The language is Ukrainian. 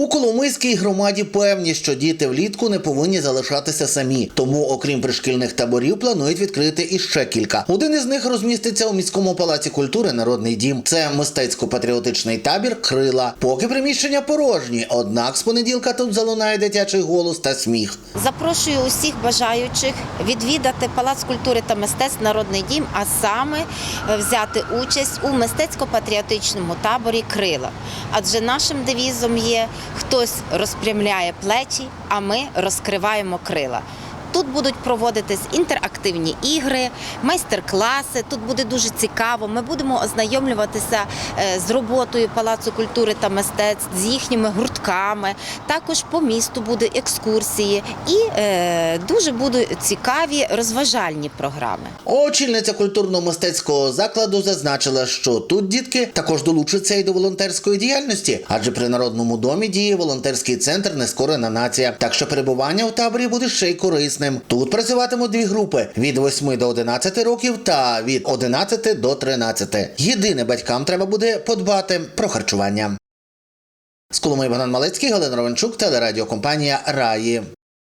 У Коломийській громаді певні, що діти влітку не повинні залишатися самі. Тому, окрім пришкільних таборів, планують відкрити іще кілька. Один із них розміститься у міському палаці культури Народний дім. Це мистецько-патріотичний табір Крила. Поки приміщення порожні. Однак з понеділка тут залунає дитячий голос та сміх. Запрошую усіх бажаючих відвідати Палац культури та мистецтв Народний дім, а саме е, взяти участь у мистецько-патріотичному таборі Крила. Адже нашим девізом є хтось розпрямляє плечі, а ми розкриваємо крила. Тут будуть проводитись інтерактивні ігри, майстер-класи. Тут буде дуже цікаво. Ми будемо ознайомлюватися е, з роботою Палацу культури та мистецтв, з їхніми гуртками. Також по місту будуть екскурсії і е, дуже будуть цікаві розважальні програми. Очільниця культурно-мистецького закладу зазначила, що тут дітки також долучаться і до волонтерської діяльності, адже при народному домі діє волонтерський центр Нескорена нація. Так що перебування в таборі буде ще й корисним. Тут працюватимуть дві групи від 8 до 11 років та від 11 до 13. Єдине батькам треба буде подбати про харчування. З Коломиї Богдан Малецький, Галина Ровенчук, телерадіокомпанія Раї.